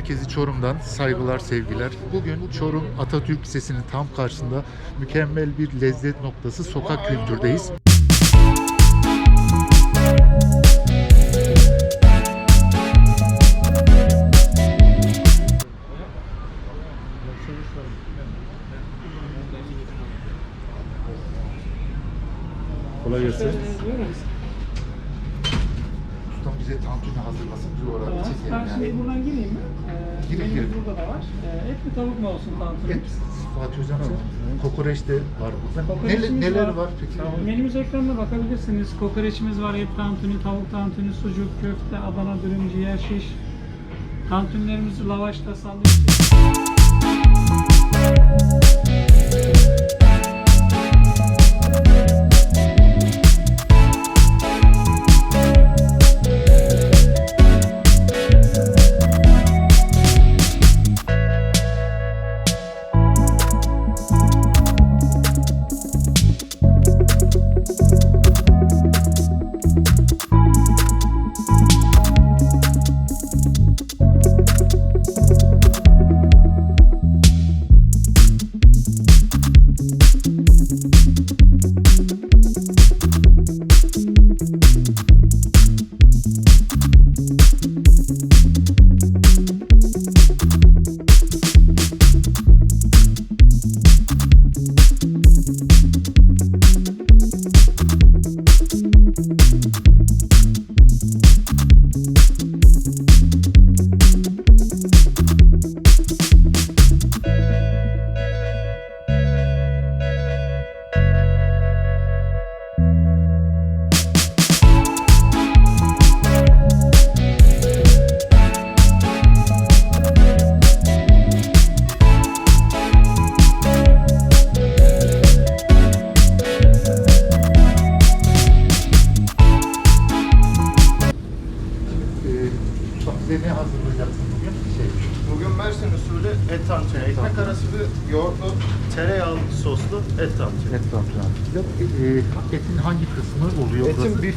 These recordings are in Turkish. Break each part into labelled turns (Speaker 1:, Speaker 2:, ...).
Speaker 1: Herkesi Çorum'dan saygılar, sevgiler. Bugün Çorum Atatürk Lisesi'nin tam karşısında mükemmel bir lezzet noktası sokak kültürdeyiz. Kolay gelsin. Ustam bize tantuni hazırlasın. Orada
Speaker 2: Tamam. Ben şimdi buradan gireyim mi?
Speaker 1: Girin.
Speaker 2: burada da var. Ee, et mi tavuk mu olsun tantuni?
Speaker 1: Et, Fatih Hocam kokoreç de var burada.
Speaker 2: Kokoreçimiz
Speaker 1: Neler, neler var peki?
Speaker 2: Menümüz ekranda bakabilirsiniz. Kokoreçimiz var, et tantuni, tavuk tantuni, sucuk, köfte, Adana dürüm, ciğer şiş. Tantunilerimiz lavaşta, sandviç.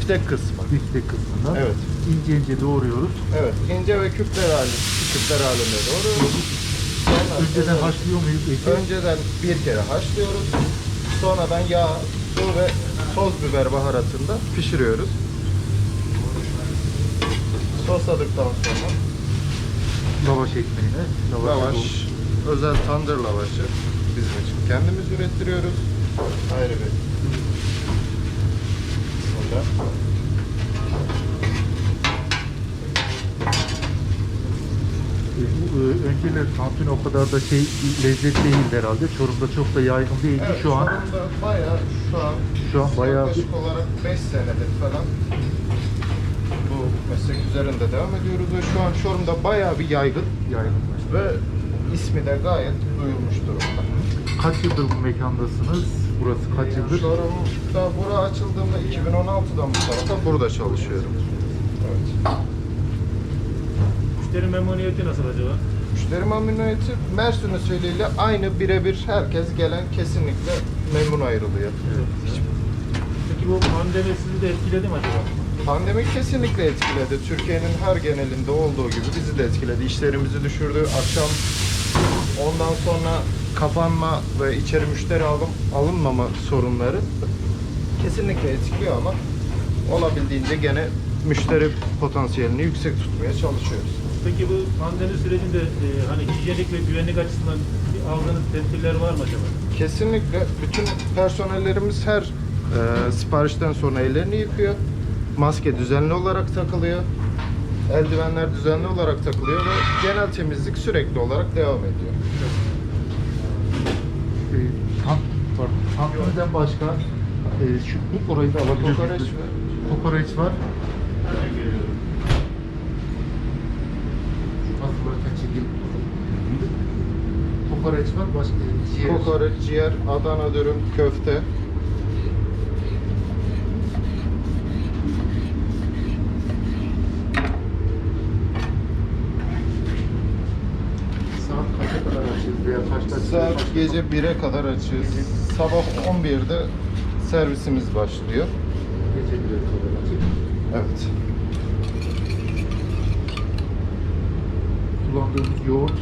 Speaker 3: Biftek kısmı.
Speaker 1: Biftek kısmında.
Speaker 3: Evet.
Speaker 1: İnce ince doğruyoruz.
Speaker 3: Evet, ince ve küpler halinde, küpler halinde doğruyoruz. Sonra
Speaker 1: Önceden
Speaker 3: özel-
Speaker 1: haşlıyor muyuz eti?
Speaker 3: Önceden bir kere haşlıyoruz. Sonradan yağ, su ve toz biber baharatında pişiriyoruz. Sosladıktan sonra
Speaker 1: Lavaş ekmeğine. Lavaş.
Speaker 3: lavaş, özel tandır lavaşı bizim için kendimiz ürettiriyoruz. Ayrı bir.
Speaker 1: Ee, bu, e, tantuni o kadar da şey lezzet değildi herhalde. Çorum'da çok da yaygın değildi.
Speaker 3: Evet,
Speaker 1: şu an
Speaker 3: Çorum'da bayağı şu an
Speaker 1: Şu an bayağı
Speaker 3: yaklaşık olarak 5 senedir falan bu meslek üzerinde devam ediyoruz ve şu an Çorum'da bayağı bir yaygın
Speaker 1: yaygınlaştı.
Speaker 3: ve ismi de gayet duyulmuş durumda.
Speaker 1: Kaç yıldır bu mekandasınız? Burası kaç yıldır?
Speaker 3: Çorum'da bura açıldığında 2016'dan bu tarafa burada çalışıyorum. Evet.
Speaker 4: Müşteri memnuniyeti nasıl acaba?
Speaker 3: Müşteri memnuniyeti Mersin usulüyle aynı birebir herkes gelen kesinlikle memnun ayrılıyor. Hiç
Speaker 4: Peki bu pandemi sizi de etkiledi mi acaba?
Speaker 3: Pandemi kesinlikle etkiledi. Türkiye'nin her genelinde olduğu gibi bizi de etkiledi. İşlerimizi düşürdü. Akşam ondan sonra kapanma ve içeri müşteri alım, alınmama sorunları kesinlikle etkiliyor ama olabildiğince gene müşteri potansiyelini yüksek tutmaya çalışıyoruz.
Speaker 4: Peki bu pandemi sürecinde e, hani hijyenik ve güvenlik açısından aldığınız tedbirler var mı acaba?
Speaker 3: Kesinlikle bütün personellerimiz her e, siparişten sonra ellerini yıkıyor. Maske düzenli olarak takılıyor. Eldivenler düzenli olarak takılıyor ve genel temizlik sürekli olarak devam ediyor.
Speaker 1: Ee, tan pardon, tantuniden başka e, şu bu orayı da alabilir
Speaker 3: Kokoreç var.
Speaker 1: Kokoreç var. Şu. Kokoreç var. Başka ciğer.
Speaker 3: Kokoreç, ciğer, Adana dürüm, köfte.
Speaker 1: Saat kaça kadar açıyoruz veya kaçta açıyoruz?
Speaker 3: Saat gece 1'e kadar açığız. Sabah 11'de servisimiz başlıyor.
Speaker 1: Gece 1'e kadar açıyoruz.
Speaker 3: Evet.
Speaker 1: kullandığımız yoğurt.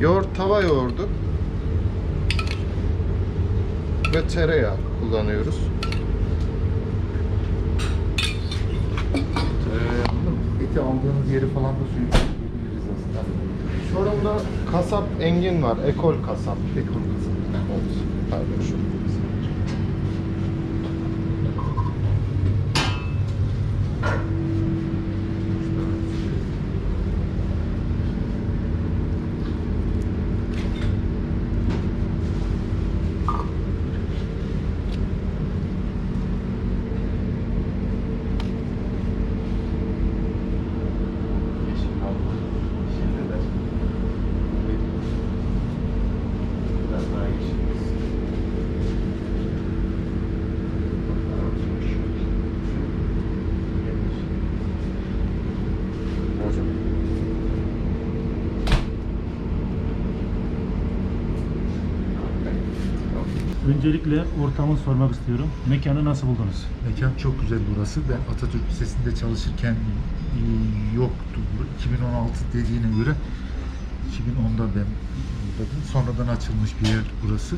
Speaker 3: Yoğurt tava yoğurdu. Ve tereyağı kullanıyoruz.
Speaker 1: Ee, eti aldığınız yeri falan da söyleyebiliriz aslında.
Speaker 3: Çorum'da kasap Engin var. Ekol kasap.
Speaker 1: Ekonomisi.
Speaker 3: Evet. Pardon şu. Biraz daha yeşil. Hocam.
Speaker 4: Öncelikle ortamı sormak istiyorum. Mekanı nasıl buldunuz?
Speaker 1: Mekan çok güzel burası. Ben Atatürk Lisesi'nde çalışırken yoktu. Bu 2016 dediğine göre 2010'da ben buradaydım. Sonradan açılmış bir yer burası.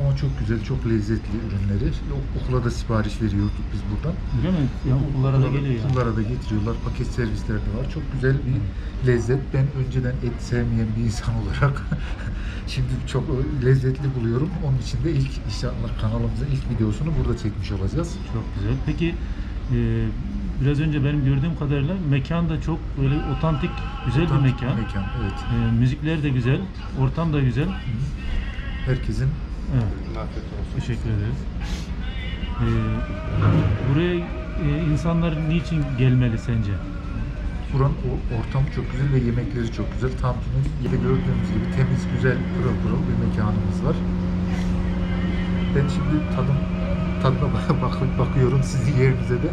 Speaker 1: Ama çok güzel, çok lezzetli ürünleri. Okula da sipariş veriyorduk biz buradan.
Speaker 4: Öyle mi? Ya okullara da geliyor ya.
Speaker 1: Okullara da getiriyorlar. Paket servisler de var. Çok güzel bir lezzet. Ben önceden et sevmeyen bir insan olarak şimdi çok lezzetli buluyorum. Onun için de ilk inşallah kanalımızın ilk videosunu burada çekmiş olacağız.
Speaker 4: Çok güzel. Peki e, biraz önce benim gördüğüm kadarıyla mekan da çok böyle otantik, güzel bir mekan.
Speaker 1: Mekan, evet.
Speaker 4: E, müzikler de güzel, ortam da güzel.
Speaker 1: Herkesin
Speaker 4: Evet,
Speaker 3: Afiyet olsun.
Speaker 4: teşekkür ederiz. E, buraya e, insanlar niçin gelmeli sence?
Speaker 1: buranın o- ortamı çok güzel ve yemekleri çok güzel. Tantun'un yine gördüğünüz gibi temiz, güzel, pırıl pırıl bir mekanımız var. Ben şimdi tadım tadına bak- bak- bakıyorum sizin yerinize de.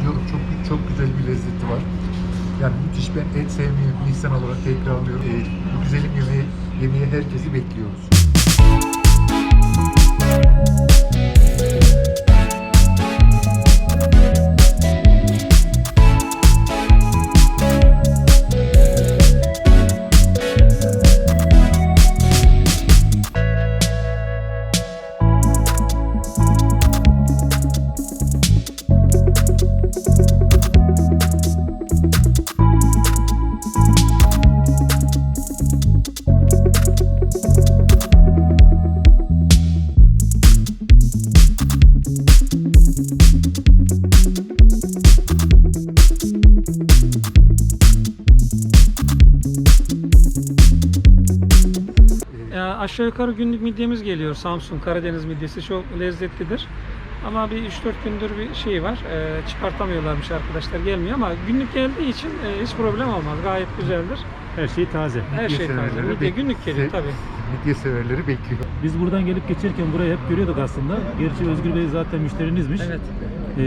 Speaker 1: Diyorum çok çok güzel bir lezzeti var. Yani müthiş ben sevmeyen bir insan olarak tekrarlıyorum. Ee, bu güzelim yemeği yemeye herkesi bekliyoruz.
Speaker 2: Aşağı yukarı günlük midyemiz geliyor. Samsun Karadeniz midyesi çok lezzetlidir. Ama bir 3-4 gündür bir şey var. Ee, çıkartamıyorlarmış arkadaşlar gelmiyor ama günlük geldiği için e, hiç problem olmaz. Gayet güzeldir.
Speaker 4: Her şey taze.
Speaker 2: Her
Speaker 1: Midye
Speaker 2: şey taze.
Speaker 1: severleri
Speaker 2: Midye
Speaker 1: bek-
Speaker 2: günlük geliyor
Speaker 1: se-
Speaker 2: tabii.
Speaker 1: Midye severleri bekliyor.
Speaker 4: Biz buradan gelip geçerken burayı hep görüyorduk aslında. Gerçi Özgür Bey zaten müşterinizmiş.
Speaker 2: Evet.
Speaker 4: Ee,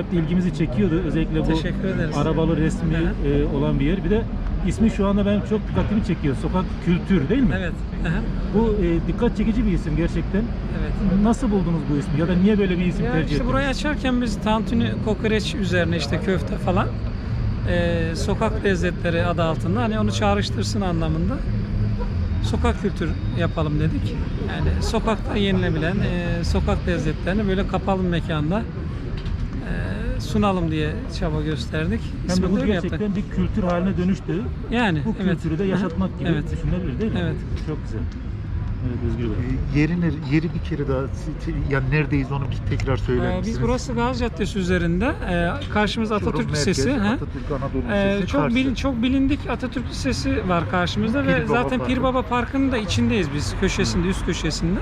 Speaker 4: hep de ilgimizi çekiyordu. Özellikle bu
Speaker 2: Teşekkür ederiz.
Speaker 4: arabalı resmi
Speaker 2: Hı
Speaker 4: e, olan bir yer. Bir de ismi şu anda benim çok dikkatimi çekiyor. Sokak Kültür değil mi?
Speaker 2: Evet. Aha,
Speaker 4: Bu e, dikkat çekici bir isim gerçekten.
Speaker 2: evet.
Speaker 4: Nasıl buldunuz bu ismi? Ya da niye böyle bir isim
Speaker 2: Ya
Speaker 4: tercih
Speaker 2: işte
Speaker 4: ettiniz?
Speaker 2: burayı açarken biz tantuni, kokoreç üzerine işte köfte falan e, sokak lezzetleri adı altında hani onu çağrıştırsın anlamında sokak kültür yapalım dedik. Yani sokakta yenilebilen e, sokak lezzetlerini böyle kapalı bir mekanda sunalım diye çaba gösterdik.
Speaker 4: Hem de bu
Speaker 2: öyle
Speaker 4: gerçekten bir kültür haline dönüştü.
Speaker 2: Yani
Speaker 4: Bu
Speaker 2: evet.
Speaker 4: kültürü de yaşatmak gibi
Speaker 2: Evet.
Speaker 4: düşünülebilir değil mi?
Speaker 2: Evet.
Speaker 4: Çok güzel. Evet Özgür Bey.
Speaker 1: Ee, Yeri, ner- yeri bir kere daha yani neredeyiz onu bir tekrar söyler
Speaker 2: Ee,
Speaker 1: misiniz?
Speaker 2: biz burası Gazi Caddesi üzerinde. Ee, karşımız
Speaker 1: Çorum
Speaker 2: Atatürk
Speaker 1: merkez,
Speaker 2: Lisesi. ha.
Speaker 1: Atatürk Anadolu
Speaker 2: Ee,
Speaker 1: Lisesi
Speaker 2: çok
Speaker 1: karşı.
Speaker 2: bilin, çok bilindik Atatürk Lisesi var karşımızda ve
Speaker 1: Pir Baba
Speaker 2: zaten
Speaker 1: Parkı.
Speaker 2: Pir Baba Parkı'nın da içindeyiz biz köşesinde üst köşesinde.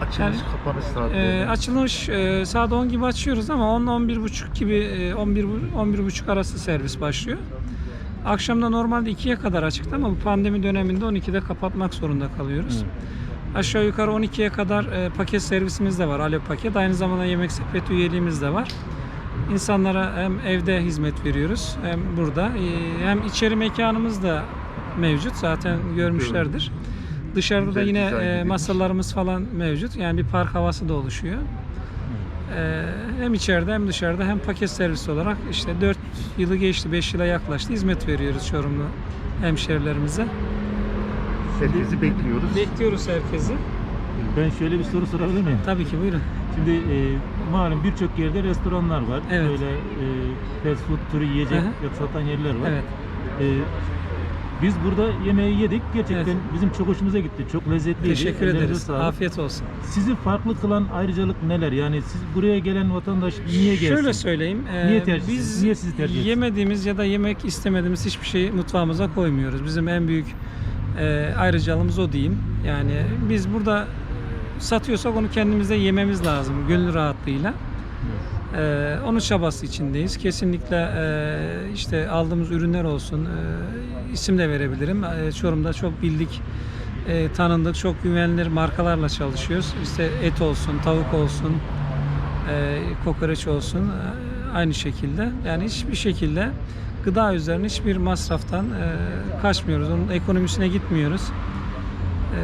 Speaker 1: Açılış
Speaker 2: yani,
Speaker 1: kapanış saatleri.
Speaker 2: Ee, açılış e, saat 10 gibi açıyoruz ama 10 11 buçuk gibi e, 11 bu- 11 buçuk arası servis başlıyor. Akşamda normalde 2'ye kadar açıktı ama bu pandemi döneminde 12'de kapatmak zorunda kalıyoruz. Aşağı yukarı 12'ye kadar e, paket servisimiz de var. Alo paket. Aynı zamanda yemek sepeti üyeliğimiz de var. İnsanlara hem evde hizmet veriyoruz hem burada. E, hem içeri mekanımız da mevcut. Zaten görmüşlerdir. Dışarıda da
Speaker 1: Güzel
Speaker 2: yine
Speaker 1: dizayn
Speaker 2: e, masalarımız falan mevcut. Yani bir park havası da oluşuyor. Ee, hem içeride hem dışarıda hem paket servis olarak işte 4 yılı geçti, 5 yıla yaklaştı. Hizmet veriyoruz Çorumlu hemşerilerimize.
Speaker 1: Herkesi bekliyoruz.
Speaker 2: Bekliyoruz herkesi.
Speaker 4: Ben şöyle bir soru sorabilir miyim?
Speaker 2: Tabii ki buyurun.
Speaker 4: Şimdi e, malum birçok yerde restoranlar var.
Speaker 2: Evet.
Speaker 4: Böyle e, fast food türü yiyecek
Speaker 2: hı.
Speaker 4: satan yerler var.
Speaker 2: Evet.
Speaker 4: E, biz burada yemeği yedik. Gerçekten
Speaker 2: Evet.
Speaker 4: bizim çok hoşumuza gitti. Çok lezzetliydi.
Speaker 2: Teşekkür
Speaker 4: Ellerinize
Speaker 2: ederiz.
Speaker 4: sağlık.
Speaker 2: Afiyet olsun.
Speaker 4: Sizi farklı kılan ayrıcalık neler? Yani siz buraya gelen vatandaş niye gelsin?
Speaker 2: Şöyle söyleyeyim. e,
Speaker 4: Niye tercih-
Speaker 2: biz
Speaker 4: niye sizi tercih etsin?
Speaker 2: yemediğimiz ya da yemek istemediğimiz hiçbir şeyi mutfağımıza koymuyoruz. Bizim en büyük e, ayrıcalığımız o diyeyim. Yani biz burada satıyorsak onu kendimize yememiz lazım gönül rahatlığıyla. Ee, onun çabası içindeyiz. Kesinlikle e, işte aldığımız ürünler olsun, e, isim de verebilirim. E, Çorum'da çok bildik, e, tanındık, çok güvenilir markalarla çalışıyoruz. İşte et olsun, tavuk olsun, e, kokoreç olsun, e, aynı şekilde. Yani hiçbir şekilde gıda üzerine hiçbir masraftan e, kaçmıyoruz. Onun ekonomisine gitmiyoruz. E,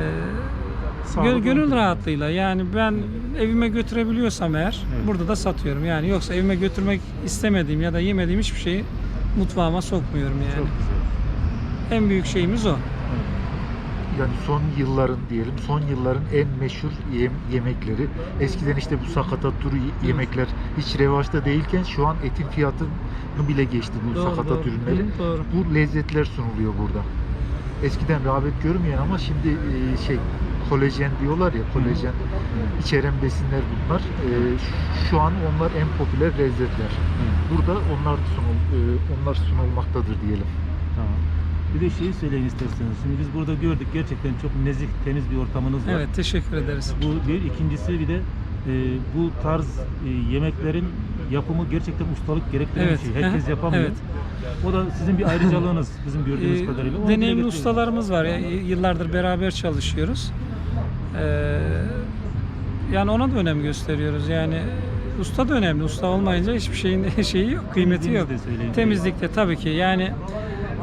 Speaker 2: Gö- gönül rahatlığıyla yani ben evime götürebiliyorsam eğer
Speaker 4: Evet.
Speaker 2: burada da satıyorum. Yani yoksa evime götürmek istemediğim ya da yemediğim hiçbir şeyi mutfağıma sokmuyorum yani.
Speaker 4: Çok güzel.
Speaker 2: En büyük şeyimiz o.
Speaker 1: Yani son yılların diyelim, son yılların en meşhur yem- yemekleri. Eskiden işte bu sakatat türü y- yemekler hiç revaçta değilken şu an etin fiyatını bile geçti bu sakatat ürünleri.
Speaker 2: Doğru.
Speaker 1: Bu lezzetler sunuluyor burada. Eskiden rağbet görmeyen ama şimdi e, şey kolajen diyorlar ya kolajen içeren besinler bunlar. E, şu an onlar en popüler lezzetler. Burada onlar sunul, e, onlar sunulmaktadır diyelim.
Speaker 4: Tamam. Bir de şeyi söyleyin isterseniz. Şimdi biz burada gördük gerçekten çok nezih, temiz bir ortamınız var.
Speaker 2: Evet teşekkür ederiz.
Speaker 4: Bu bir. ikincisi bir de e, bu tarz e, yemeklerin yapımı gerçekten ustalık gerektiren
Speaker 2: Evet,
Speaker 4: bir şey. Herkes yapamıyor.
Speaker 2: evet.
Speaker 4: O da sizin bir ayrıcalığınız bizim gördüğümüz
Speaker 2: Ee,
Speaker 4: kadarıyla. Onu dile
Speaker 2: deneyimli ustalarımız var. ya, Yıllardır beraber çalışıyoruz. Ee, yani ona da önem gösteriyoruz. Yani usta da önemli. Usta olmayınca hiçbir şeyin şeyi yok, kıymeti yok. Temizlikte tabii ki. Yani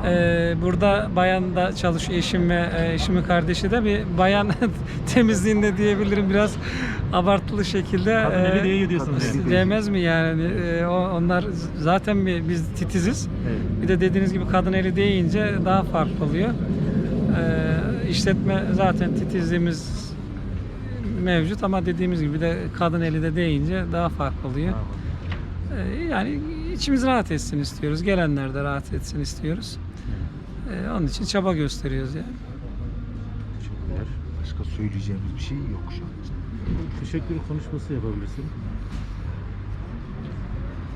Speaker 2: e, burada bayan da çalışıyor. Eşim ve e, eşimin kardeşi de bir bayan temizliğinde diyebilirim biraz abartılı şekilde.
Speaker 4: Kadın
Speaker 2: e,
Speaker 4: diyorsunuz
Speaker 1: kadın
Speaker 4: yani.
Speaker 1: eli
Speaker 2: Değmez mi yani? E, o- onlar zaten bir, biz titiziz.
Speaker 4: Evet.
Speaker 2: Bir de dediğiniz gibi kadın eli deyince daha farklı oluyor. Ee, işletme zaten titizliğimiz mevcut ama dediğimiz gibi bir de kadın eli de deyince daha farklı oluyor. Ee, yani içimiz rahat etsin istiyoruz. Gelenler de rahat etsin istiyoruz. Ee, onun için çaba gösteriyoruz yani.
Speaker 4: Teşekkürler.
Speaker 1: Başka söyleyeceğimiz bir şey yok şu an.
Speaker 4: Teşekkür konuşması yapabilirsin.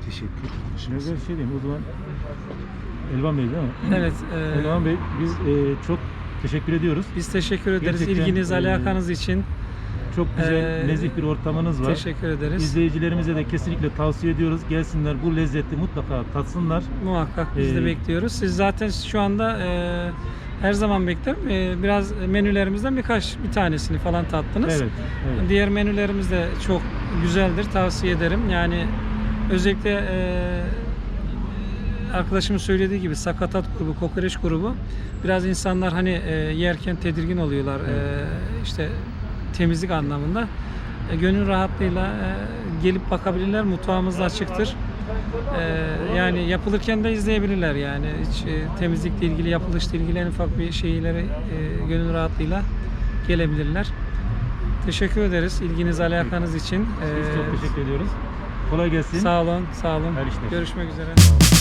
Speaker 1: Teşekkür.
Speaker 4: Şimdi ben şey diyeyim o zaman Elvan Bey değil mi?
Speaker 2: Evet. e,
Speaker 4: Elvan Bey biz e, çok teşekkür ediyoruz.
Speaker 2: biz teşekkür ederiz
Speaker 4: Gerçekten,
Speaker 2: ilginiz,
Speaker 4: e,
Speaker 2: alakanız için.
Speaker 4: Çok güzel,
Speaker 2: Ee,
Speaker 4: nezih bir ortamınız var.
Speaker 2: Teşekkür ederiz.
Speaker 4: İzleyicilerimize de kesinlikle tavsiye ediyoruz. Gelsinler bu lezzeti mutlaka tatsınlar.
Speaker 2: Muhakkak biz de
Speaker 4: Ee,
Speaker 2: bekliyoruz. Siz zaten şu anda e, her zaman beklerim. E, biraz menülerimizden birkaç bir tanesini falan tattınız.
Speaker 4: Evet. evet.
Speaker 2: Diğer menülerimiz de çok güzeldir. Tavsiye ederim. Yani özellikle e, arkadaşımın söylediği gibi sakatat grubu, kokoreç grubu biraz insanlar hani e, yerken tedirgin oluyorlar. E, işte temizlik anlamında. E, gönül rahatlığıyla e, gelip bakabilirler. Mutfağımız da açıktır. E, yani yapılırken de izleyebilirler yani. Hiç temizlikle ilgili, yapılışla ilgili en ufak bir şeyleri gönül rahatlığıyla gelebilirler. Teşekkür ederiz ilginiz, alakanız için.
Speaker 4: Biz çok teşekkür ediyoruz. Kolay gelsin.
Speaker 2: Sağ olun, sağ olun.
Speaker 4: Her işler.
Speaker 2: Görüşmek üzere.